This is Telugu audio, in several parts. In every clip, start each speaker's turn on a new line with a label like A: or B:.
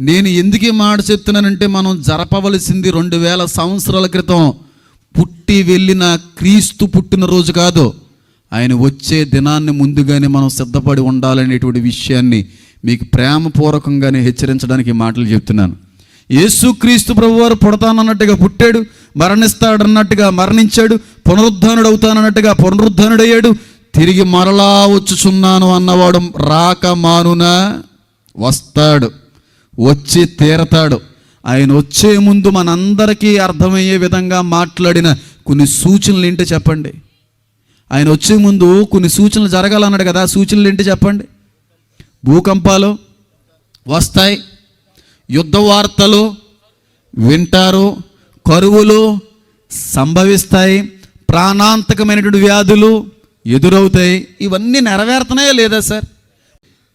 A: నేను ఎందుకు మాట చెప్తున్నానంటే మనం జరపవలసింది రెండు వేల సంవత్సరాల క్రితం పుట్టి వెళ్ళిన క్రీస్తు పుట్టినరోజు కాదు. ఆయన వచ్చే దినాన్ని ముందుగానే మనం సిద్ధపడి ఉండాలనేటువంటి విషయాన్ని మీకు ప్రేమపూర్వకంగానే హెచ్చరించడానికి మాటలు చెప్తున్నాను. యేసుక్రీస్తు ప్రభువారు పుడతానన్నట్టుగా పుట్టాడు మరణిస్తాడన్నట్టుగా మరణించాడు పునరుద్ధానుడు అవుతానన్నట్టుగా పునరుద్ధానుడయ్యాడు తిరిగి మరలా వచ్చుచున్నాను అన్నవాడు రాక మానున వస్తాడు. వచ్చి తీరతాడు. ఆయన వచ్చే ముందు మనందరికీ అర్థమయ్యే విధంగా మాట్లాడిన కొన్ని సూచనలు ఏంటి చెప్పండి. ఆయన వచ్చే ముందు కొన్ని సూచనలు జరగాలన్నాడు కదా సూచనలు ఏంటి చెప్పండి. భూకంపాలు వస్తాయి యుద్ధ వార్తలు వింటారు కరువులు సంభవిస్తాయి ప్రాణాంతకమైనటువంటి వ్యాధులు ఎదురవుతాయి. ఇవన్నీ నెరవేరుతున్నాయా లేదా సార్?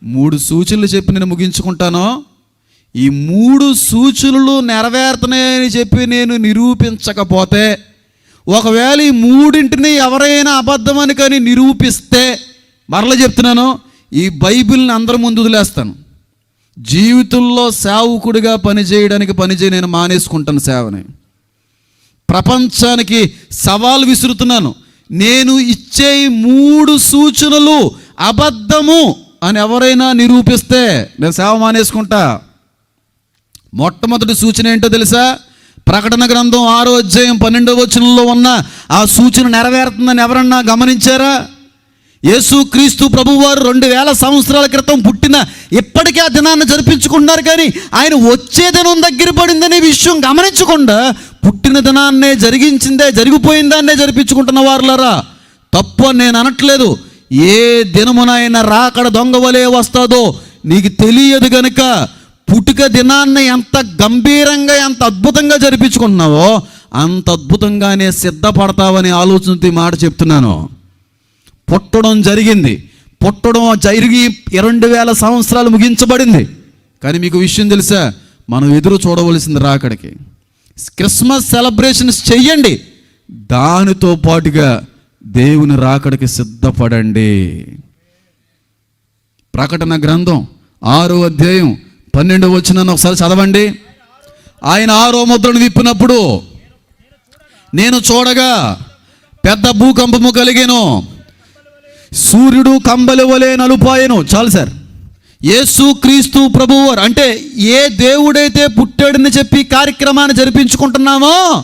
A: మూడు సూచనలు చెప్పి నేను ముగించుకుంటాను. ఈ మూడు సూచనలు నెరవేరుతున్నాయని చెప్పి నేను నిరూపించకపోతే ఒకవేళ ఈ మూడింటిని ఎవరైనా అబద్ధమని కానీ నిరూపిస్తే మరల చెప్తున్నాను ఈ బైబిల్ని అందరి ముందు వదిలేస్తాను. జీవితంలో సేవకుడిగా పనిచేయడానికి పనిచేయ నేను మానేసుకుంటాను సేవని. ప్రపంచానికి సవాల్ విసురుతున్నాను నేను ఇచ్చే మూడు సూచనలు అబద్ధము అని ఎవరైనా నిరూపిస్తే నేను సేవ మానేసుకుంటా. మొట్టమొదటి సూచన ఏంటో తెలుసా? ప్రకటన గ్రంథం ఆరో అధ్యాయం పన్నెండవ వచనంలో ఉన్న ఆ సూచన నెరవేరుతుందని ఎవరన్నా గమనించారా? యేసు క్రీస్తు ప్రభువారు రెండు వేల సంవత్సరాల క్రితం పుట్టిన ఇప్పటికీ ఆ దినాన్ని జరిపించుకుంటున్నారు కానీ ఆయన వచ్చే దినం దగ్గర పడిందనే విషయం గమనించకుండా పుట్టిన దినాన్నే జరిగించిందే జరిగిపోయిందాన్నే జరిపించుకుంటున్న వారులరా? తప్పు నేను అనట్లేదు. ఏ దినమునైనా రాకడ దొంగవలే వస్తుందో నీకు తెలియదు గనుక పుట్టుక దినాన్ని ఎంత గంభీరంగా ఎంత అద్భుతంగా జరిపించుకుంటున్నావో అంత అద్భుతంగానే సిద్ధపడతావని ఆలోచనతో ఈ మాట చెప్తున్నాను. పుట్టడం జరిగింది. పుట్టడం జరిగి రెండు వేల సంవత్సరాలు ముగించబడింది. కానీ మీకు విషయం తెలుసా? మనం ఎదురు చూడవలసింది రాకడికి క్రిస్మస్ సెలబ్రేషన్స్ చెయ్యండి. దానితో పాటుగా దేవుని రాకడికి సిద్ధపడండి. ప్రకటన గ్రంథం ఆరో అధ్యాయం పన్నెండు వచ్చిన ఒకసారి చదవండి. ఆయన ఆరో ముద్రను విప్పినప్పుడు నేను చూడగా పెద్ద భూకంపము కలిగాను. సూర్యుడు కంబలి వలె నలుపాయను. చాలు సార్. యేసు క్రీస్తు ప్రభువారు. అంటే ఏ దేవుడైతే పుట్టాడని చెప్పి కార్యక్రమాన్ని జరిపించుకుంటున్నామో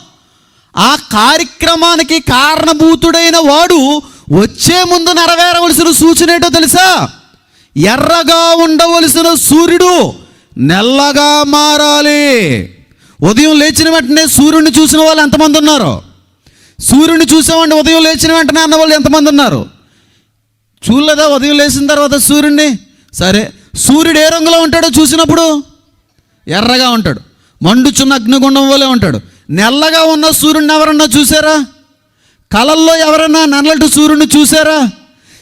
A: ఆ కార్యక్రమానికి కారణభూతుడైన వాడు వచ్చే ముందు నెరవేరవలసిన సూచన ఏంటో తెలుసా? ఎర్రగా ఉండవలసిన సూర్యుడు నెల్లగా మారాలి. ఉదయం లేచిన వెంటనే సూర్యుడిని చూసిన వాళ్ళు ఎంతమంది ఉన్నారు? సూర్యుడిని చూసామంటే ఉదయం లేచిన వెంటనే అన్న వాళ్ళు ఎంతమంది ఉన్నారు? చూడలేదా? ఉదయం లేచిన తర్వాత సూర్యుడిని? సరే. సూర్యుడు ఏ రంగులో ఉంటాడో చూసినప్పుడు? ఎర్రగా ఉంటాడు. మండుచున్న అగ్నిగుండం వలె ఉంటాడు. నెల్లగా ఉన్న సూర్యుడిని ఎవరన్నా చూసారా? కళల్లో ఎవరైనా నల్లటి సూర్యుడిని చూసారా?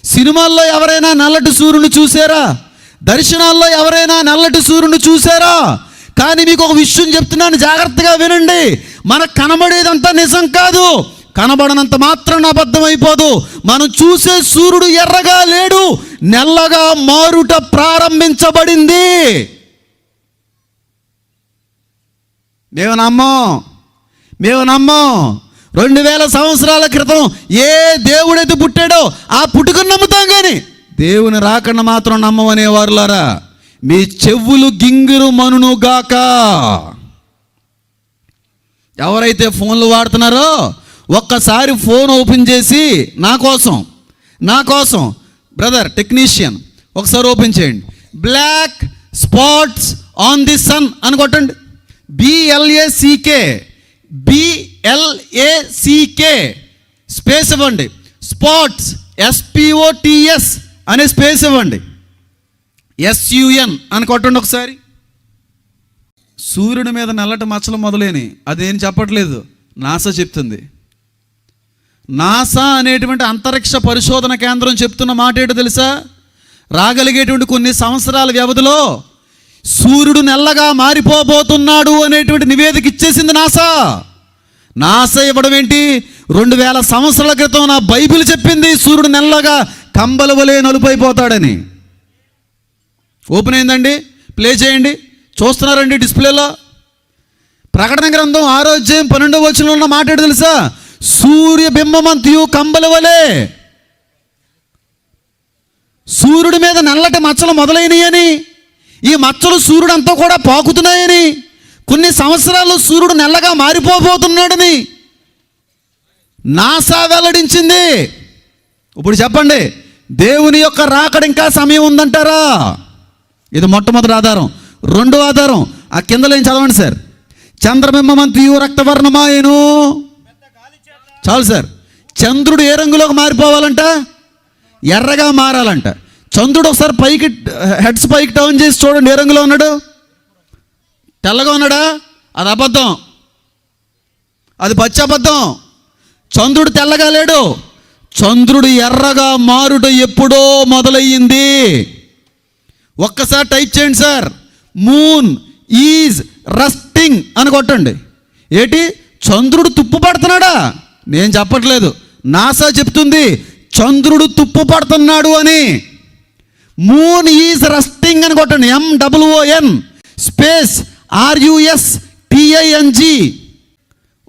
A: సినిమాల్లో ఎవరైనా నల్లటి సూర్యుని చూసారా? దర్శనాల్లో ఎవరైనా నల్లటి సూర్యుని చూసారా కానీ మీకు ఒక విషయం చెప్తున్నాను జాగ్రత్తగా వినండి. మనకు కనబడేదంతా నిజం కాదు. కనబడనంత మాత్రం అబద్ధమైపోదు. మనం చూసే సూర్యుడు ఎర్రగా లేడు నెల్లగా మారుట ప్రారంభించబడింది. మేము నమ్మం. మేము నమ్మం. రెండు వేల సంవత్సరాల క్రితం ఏ దేవుడైతే పుట్టాడో ఆ పుట్టుకుని నమ్ముతాం కానీ దేవుని రాకన్న మాత్రం నమ్మవనేవారులారా మీ చెవులు గింగిరు మనును గాక. ఎవరైతే ఫోన్లు వాడుతున్నారో ఒక్కసారి ఫోన్ ఓపెన్ చేసి నా కోసం నా కోసం బ్రదర్ టెక్నీషియన్ ఒకసారి ఓపెన్ చేయండి. Black spots on the sun అని కొట్టండి. B L A C K బిఎల్ఏసీకే space ఇవ్వండి. స్పాట్స్ ఎస్పిఓటిఎస్ అనే స్పేస్ ఇవ్వండి. ఎస్యుఎన్ అని కొట్టండి ఒకసారి. సూర్యుడి మీద నల్లటి మచ్చలు మొదలైనవి. అదేం చెప్పట్లేదు. నాసా చెప్తుంది. నాసా అనేటువంటి అంతరిక్ష పరిశోధన కేంద్రం చెప్తున్న మాట ఏంటో తెలుసా? రాగలిగేటువంటి కొన్ని సంవత్సరాల వ్యవధిలో సూర్యుడు నెల్లగా మారిపోబోతున్నాడు అనేటువంటి నివేదిక ఇచ్చేసింది నాసా. నాసా ఇవ్వడం ఏంటి? రెండు వేల సంవత్సరాల క్రితం నా బైబిల్ చెప్పింది సూర్యుడు నెల్లగా కంబల వలె నలుపైపోతాడని. ఓపెన్ అయిందండి ప్లే చేయండి. చూస్తున్నారండి డిస్ప్లేలో? ప్రకటన గ్రంథం ఆరోగ్యం పన్నెండవ వచనంలో ఉన్న మాట తెలుసా? సూర్య బింబమంతియు కంబల వలె. సూర్యుడి మీద నల్లటి మచ్చలు మొదలైనయని ఈ మచ్చలు సూర్యుడు అంతా కూడా పాకుతున్నాయని కొన్ని సంవత్సరాల్లో సూర్యుడు నల్లగా మారిపోబోతున్నాడని నాసా వెల్లడించింది. ఇప్పుడు చెప్పండి దేవుని యొక్క రాకడ ఇంకా సమయం ఉందంటారా? ఇది మొట్టమొదటి ఆధారం. రెండో ఆధారం. ఆ కిందలో ఏం చదవండి సార్? చంద్రబింబమంతియు రక్తవర్ణమాయను. చాలు సార్. చంద్రుడు ఏ రంగులోకి మారిపోవాలంట? ఎర్రగా మారాలంట. చంద్రుడు ఒకసారి పైకి హెడ్స్ పైకి డౌన్ చేసి చూడండి ఏ రంగులో ఉన్నాడు? తెల్లగా ఉన్నాడా? అది అబద్ధం. అది పచ్చి అబద్ధం. చంద్రుడు తెల్లగా లేడు. చంద్రుడు ఎర్రగా మారుట ఎప్పుడో మొదలయ్యింది. ఒక్కసారి టైప్ చేయండి సార్. మూన్ ఈజ్ రస్టింగ్ అని కొట్టండి. ఏంటి? చంద్రుడు తుప్పు పడుతున్నాడా? నేను చెప్పట్లేదు. నాసా చెప్తుంది చంద్రుడు తుప్పు పడుతున్నాడు అని. మూన్ ఈజ్ రస్టింగ్ అని కొట్టండి. ఎం స్పేస్ ఆర్యుఎస్ టిఐఎన్జి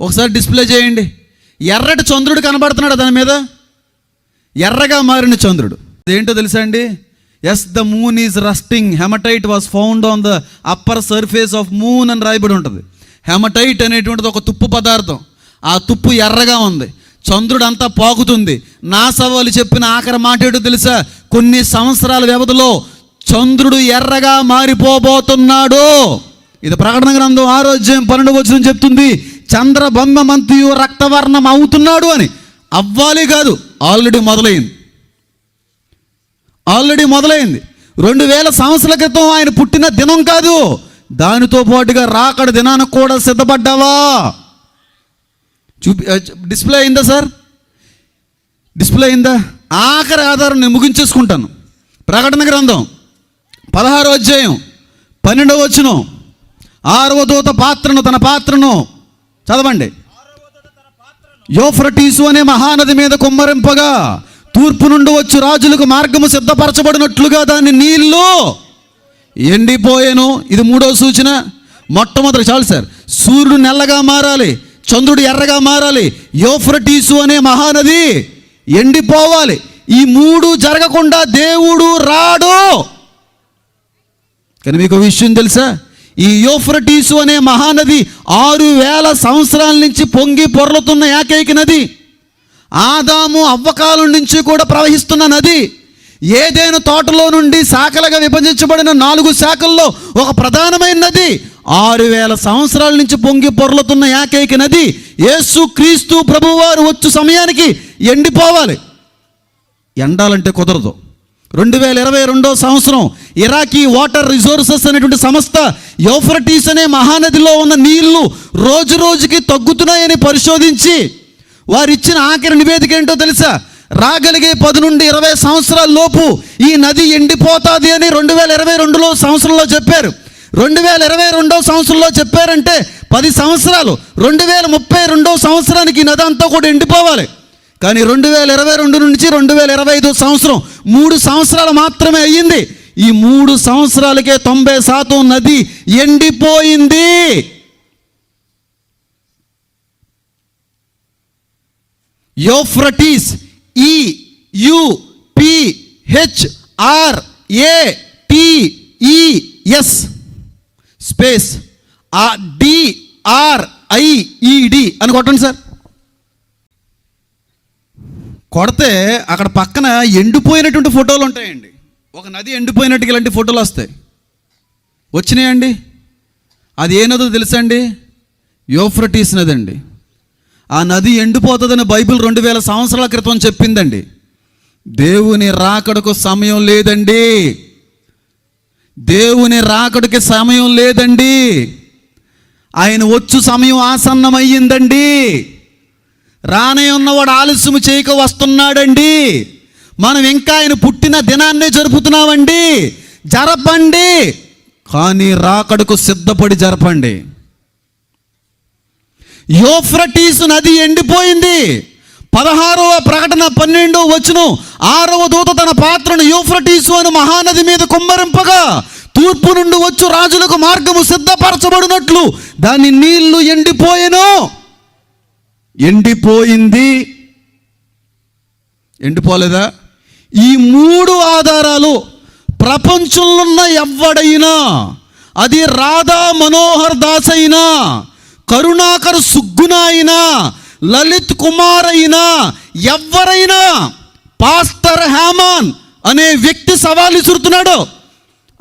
A: ఒకసారి డిస్ప్లే చేయండి. ఎర్రటి చంద్రుడు కనబడుతున్నాడు దాని మీద? ఎర్రగా మారిన చంద్రుడు. ఏంటో తెలుసా అండి? Yes the moon is rusting hematite was found on the upper surface of moon అని రాయబడి ఉంటుంది. హెమటైట్ అనేటువంటిది ఒక తుప్పు పదార్థం. ఆ తుప్పు ఎర్రగా ఉంది. చంద్రుడు అంతా పాకుతుంది. నాసా వాళ్ళు చెప్పిన ఆఖరి మాట ఏంటో తెలుసా? కొన్ని సంవత్సరాల వ్యవధిలో చంద్రుడు ఎర్రగా మారిపోబోతున్నాడు. ఇది ప్రకటన గ్రంథం ఆరోగ్యం పన్నెండు వచ్చిన చెప్తుంది. చంద్రబొమ్మమంతియు రక్తవర్ణం అవుతున్నాడు అని. అవ్వాలి కాదు ఆల్రెడీ మొదలైంది. ఆల్రెడీ మొదలైంది. రెండు వేల సంవత్సరాల క్రితం ఆయన పుట్టిన దినం కాదు. దానితో పాటుగా రాకడ దినానికి కూడా సిద్ధపడ్డావా? చూపి డిస్ప్లే అయిందా సార్? డిస్ప్లే అయిందా? ఆఖరి ఆధారం నేను ముగించేసుకుంటాను. ప్రకటన గ్రంథం పదహారో అధ్యాయం పన్నెండవ వచ్చును ఆరవ దూత పాత్రను తన పాత్రను చదవండి. యోఫ్రటీసు అనే మహానది మీద కుమ్మరింపగా తూర్పు నుండి వచ్చి రాజులకు మార్గము సిద్ధపరచబడినట్లుగా దాని నీళ్ళు ఎండిపోయాను. ఇది మూడో సూచన. మొట్టమొదటి చాలు సార్. సూర్యుడు నల్లగా మారాలి చంద్రుడు ఎర్రగా మారాలి యోఫ్రటీసు అనే మహానది ఎండిపోవాలి. ఈ మూడు జరగకుండా దేవుడు రాడు. కానీ మీకు విషయం తెలుసా? ఈ యోఫ్రటీసు అనే మహానది ఆరు వేల సంవత్సరాల నుంచి పొంగి పొరలుతున్న ఏకైక నది. ఆదాము అవ్వకాలం నుంచి కూడా ప్రవహిస్తున్న నది. ఏదైనా తోటలో నుండి శాఖలుగా విభజించబడిన నాలుగు శాఖల్లో ఒక ప్రధానమైన నది. ఆరు వేల సంవత్సరాల నుంచి పొంగి పొరలుతున్న ఏకైక నది. యేసు క్రీస్తు ప్రభువారు వచ్చు సమయానికి ఎండిపోవాలి. ఎండాలంటే కుదరదు. రెండు వేల ఇరవై రెండో సంవత్సరం ఇరాకీ వాటర్ రిసోర్సెస్ అనేటువంటి సంస్థ యోఫ్రటీస్ అనే మహానదిలో ఉన్న నీళ్ళు రోజు రోజుకి తగ్గుతున్నాయని పరిశోధించి వారు ఇచ్చిన ఆఖరి నివేదిక ఏంటో తెలుసా? రాగలిగే పది నుండి ఇరవై సంవత్సరాల లోపు ఈ నది ఎండిపోతుంది అని రెండు వేల ఇరవై రెండులో సంవత్సరంలో చెప్పారు. రెండు వేల ఇరవై రెండో సంవత్సరంలో చెప్పారంటే పది సంవత్సరాలు. రెండు వేల ముప్పై రెండో సంవత్సరానికి ఈ నది అంతా కూడా ఎండిపోవాలి. కానీ రెండు వేల ఇరవై రెండు నుంచి రెండు వేల ఇరవై ఐదు సంవత్సరం మూడు సంవత్సరాలు మాత్రమే అయ్యింది. ఈ మూడు సంవత్సరాలకే తొంభై శాతం నది ఎండిపోయింది. Euphrates E U P H R A T E S space ఆ డి ఆర్ అని కొట్టండి సార్. కొడితే అక్కడ పక్కన ఎండిపోయినటువంటి ఫోటోలు ఉంటాయండి. ఒక నది ఎండిపోయినట్టుగా ఇలాంటి ఫోటోలు వస్తాయి. వచ్చినాయండి? అది ఏ నదో తెలుసా అండి యోఫ్రటీస్ నది అండి ఆ నది ఎండిపోతుందని బైబిల్ రెండు వేల సంవత్సరాల క్రితం చెప్పిందండి. దేవుని రాకడకు సమయం లేదండి. దేవుని రాకడికి సమయం లేదండి. ఆయన వచ్చు సమయం ఆసన్నమయ్యిందండి. రానే ఉన్నవాడు ఆలస్యం చేయక వస్తున్నాడండి. మనం ఇంకా ఆయన పుట్టిన దినాన్నే జరుపుతున్నామండి. జరపండి. కానీ రాకడకు సిద్ధపడి జరపండి. యోఫ్రటీస్ నది ఎండిపోయింది. పదహారవ ప్రకటన పన్నెండో వచ్చును ఆరవ దూత తన పాత్రను యూఫ్రటీసు అని మహానది మీద కుమ్మరింపగా తూర్పు నుండి వచ్చు రాజులకు మార్గము సిద్ధపరచబడినట్లు దాని నీళ్ళు ఎండిపోయెను. ఎండిపోయింది. ఎండిపోలేదా? ఈ మూడు ఆధారాలు ప్రపంచంలో ఉన్న ఎవడైనా అది రాధా మనోహర్ దాస్ అయినా కరుణాకర్ సుగ్గున అయినా లలిత్ కుమార్ అయినా ఎవరైనా పాస్టర్ హ్యామాన్ అనే వ్యక్తి సవాలు ఇసురుతున్నాడు.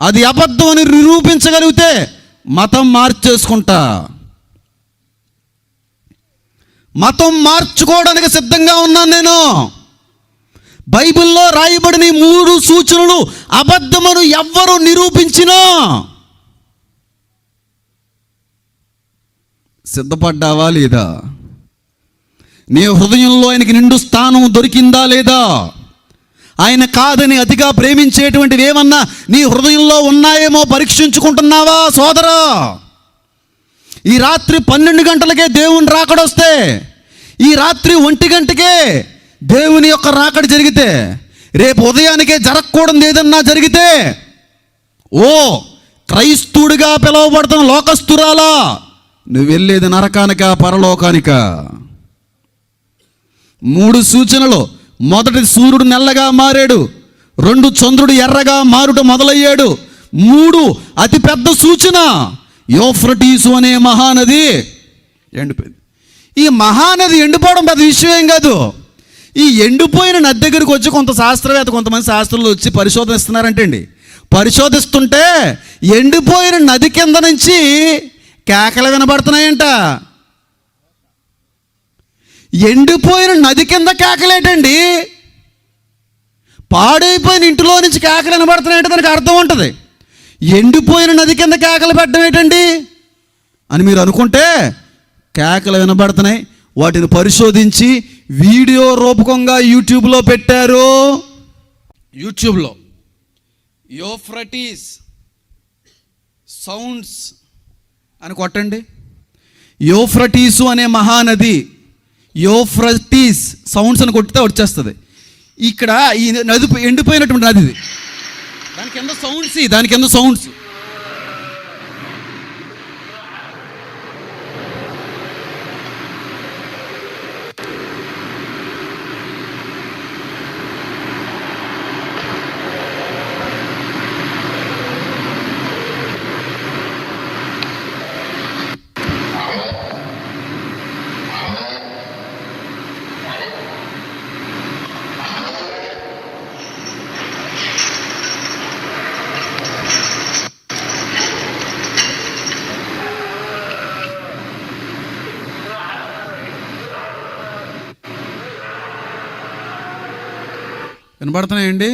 A: అది అబద్ధం అని నిరూపించగలిగితే మతం మార్చేసుకుంటా. మతం మార్చుకోవడానికి సిద్ధంగా ఉన్నాను నేను. బైబిల్లో రాయబడిన మూడు సూచనలు అబద్ధమను ఎవ్వరు నిరూపించినా. సిద్ధపడ్డావా లేదా? నీ హృదయంలో ఆయనకి నిండు స్థానం దొరికిందా లేదా? ఆయన కాదని అతిగా ప్రేమించేటువంటివి ఏమన్నా నీ హృదయంలో ఉన్నాయేమో పరీక్షించుకుంటున్నావా సోదరా? ఈ రాత్రి పన్నెండు గంటలకే దేవుని రాకడొస్తే ఈ రాత్రి ఒంటి గంటకే దేవుని యొక్క రాకడ జరిగితే రేపు ఉదయానికే జరగకూడదు ఏదన్నా జరిగితే ఓ క్రైస్తుడిగా పిలువబడుతున్న లోకస్తురాలా. నువ్వు వెళ్ళేది నరకానిక పరలోకానిక? మూడు సూచనలు. మొదటి సూర్యుడు నల్లగా మారాడు. రెండు చంద్రుడు ఎర్రగా మారుట మొదలయ్యాడు. మూడు అతి పెద్ద సూచన. యోఫ్రటీసు అనే మహానది ఎండిపోయింది. ఈ మహానది ఎండిపోవడం పెద్ద విషయం ఏం కాదు. ఈ ఎండిపోయిన నది దగ్గరికి వచ్చి కొంత శాస్త్రవేత్త కొంతమంది శాస్త్రులు వచ్చి పరిశోధిస్తున్నారంటే అండి పరిశోధిస్తుంటే ఎండిపోయిన నది కింద నుంచి కేకలు వినబడుతున్నాయంట. ఎండిపోయిన నది కింద కేకలేటండి? పాడైపోయిన ఇంటిలో నుంచి కేకలు వినబడుతున్నాయంటే దానికి అర్థం ఉంటుంది. ఎండిపోయిన నది కింద కేకలు పెట్టడం ఏంటండి? అని మీరు అనుకుంటే కేకలు వినబడుతున్నాయి. వాటిని పరిశోధించి వీడియో రూపకంగా యూట్యూబ్లో పెట్టారు. యూట్యూబ్లో. యోఫ్రటీస్ సౌండ్స్ అని కొట్టండి. యోఫ్రటీసు అనే మహానది యోఫ్రటీస్ సౌండ్స్ అని కొట్టితే వచ్చేస్తుంది. ఇక్కడ ఈ నది ఎండిపోయినటువంటి నది ఇది. కింద సౌండ్స్ దాని కింద సౌండ్స్ వినబడుతున్నాయండి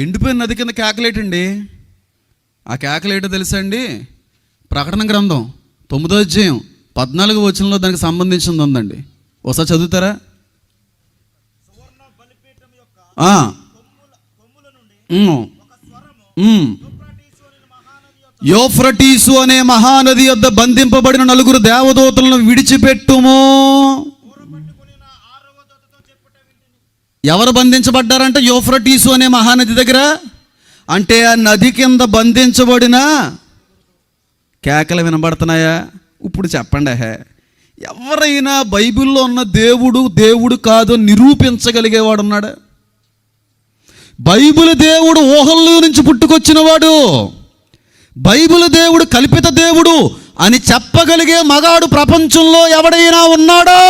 A: ఎండిపోయిన నది కింద కేకలేటండి. ఆ కేకలేటో తెలుసా అండి ప్రకటన గ్రంథం తొమ్మిదో అధ్యాయం పద్నాలుగు వచనంలో దానికి సంబంధించింది ఉందండి. ఒకసారి చదువుతారా? యోఫ్రటీసు అనే మహానది యొద్ద బంధింపబడిన నలుగురు దేవదూతలను విడిచిపెట్టుము. ఎవరు బంధించబడ్డారంటే యోఫ్రటీసు అనే మహానది దగ్గర? అంటే ఆ నది కింద బంధించబడిన కేకలు వినబడుతున్నాయా? ఇప్పుడు చెప్పండి హే ఎవరైనా బైబిల్లో ఉన్న దేవుడు దేవుడు కాదు నిరూపించగలిగేవాడు ఉన్నాడు? బైబిల్ దేవుడు ఊహల్లో నుంచి పుట్టుకొచ్చినవాడు. బైబిల్ దేవుడు కల్పిత దేవుడు అని చెప్పగలిగే మగాడు ప్రపంచంలో ఎవడైనా ఉన్నాడా?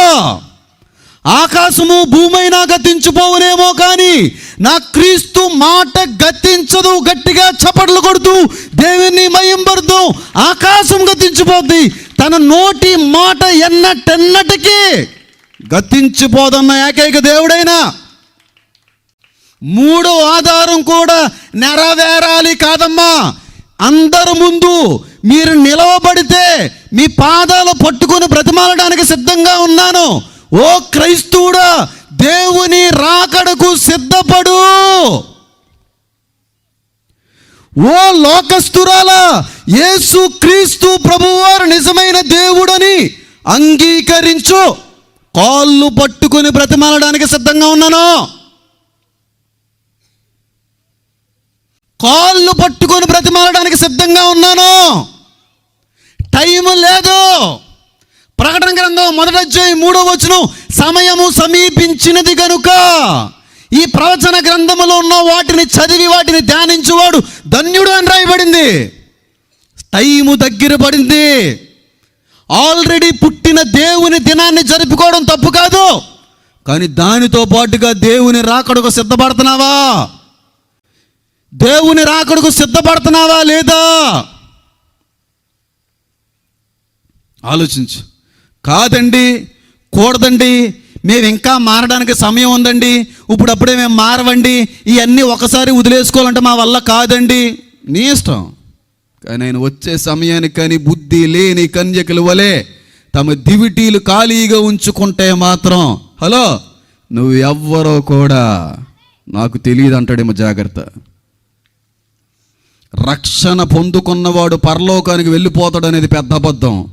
A: ఆకాశము భూమైనా గతించిపోవునేమో కానీ నా క్రీస్తు మాట గతించదు గట్టిగా చప్పట్లు కొడుతూ దేవుని మయంబడుతూ ఆకాశం గతించిపోద్ది. తన నోటి మాట ఎన్నటెన్నటికీ గతించిపోదన్న ఏకైక దేవుడైనా. మూడో ఆధారం కూడా నెరవేరాలి కాదమ్మా. అందరు ముందు మీరు నిలవబడితే మీ పాదాలు పట్టుకొని బ్రతిమాలడానికి సిద్ధంగా ఉన్నాను. ఓ క్రైస్తవుడా దేవుని రాకడకు సిద్ధపడు. ఓ లోకస్తురాల యేసు క్రీస్తు ప్రభువారు నిజమైన దేవుడని అంగీకరించు. కాళ్ళు పట్టుకొని బ్రతిమాలడానికి సిద్ధంగా ఉన్నాను. కాళ్ళు పట్టుకొని బ్రతిమాలడానికి సిద్ధంగా ఉన్నాను. టైం లేదు. ప్రకటన గ్రంథం మొదటి అధ్యాయం మూడో వచనం సమయము సమీపించినది కనుక ఈ ప్రవచన గ్రంథములో ఉన్న వాటిని చదివి వాటిని ధ్యానించువాడు ధన్యుడు అని రాయబడింది. టైము దగ్గర పడింది. ఆల్రెడీ పుట్టిన దేవుని దినాన్ని జరుపుకోవడం తప్పు కాదు. కానీ దానితో పాటుగా దేవుని రాకడకు సిద్ధపడుతున్నావా? దేవుని రాకడకు సిద్ధపడుతున్నావా లేదా? ఆలోచించు. కాదండి కూడదండి. మేము ఇంకా మారడానికి సమయం ఉందండి. ఇప్పుడు అప్పుడే మేము మారవండి. ఇవన్నీ ఒకసారి వదిలేసుకోవాలంటే మా వల్ల కాదండి. నీ ఇష్టం. కానీ ఆయన వచ్చే సమయానికి కానీ బుద్ధి లేని కన్యకల వలె తమ దివిటీలు ఖాళీగా ఉంచుకుంటే మాత్రం హలో నువ్వు ఎవ్వరో కూడా నాకు తెలియదు అంటాడేమో జాగ్రత్త. రక్షణ పొందుకున్నవాడు పరలోకానికి వెళ్ళిపోతాడు అనేది పెద్ద అబద్ధం.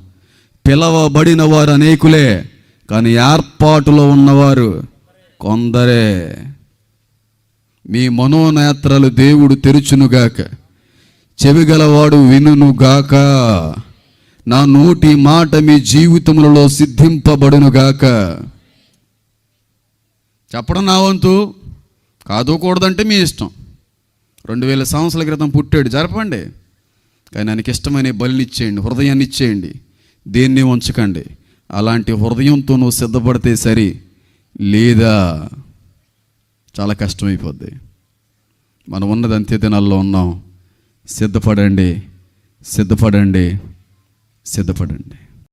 A: పిలవబడిన వారు అనేకులే కానీ ఏర్పాటులో ఉన్నవారు కొందరే. మీ మనోనేత్రాలు దేవుడు తెరుచునుగాక. చెవిగలవాడు వినునుగాక. నా నోటి మాట మీ జీవితములలో సిద్ధింపబడునుగాక. చెప్పడం నా వంతు కాదుకూడదంటే మీ ఇష్టం. రెండు వేల సంవత్సరాల క్రితం పుట్టాడు జరపండి. కానీ ఆయనకి ఇష్టమైన బలిని ఇచ్చేయండి హృదయాన్ని ఇచ్చేయండి దేన్ని ఉంచకండి. అలాంటి హృదయంతో నువ్వు సిద్ధపడితే సరి లేదా చాలా కష్టమైపోద్ది. మనం ఉన్నది అంత్య దినాల్లో ఉన్నాం. సిద్ధపడండి సిద్ధపడండి సిద్ధపడండి.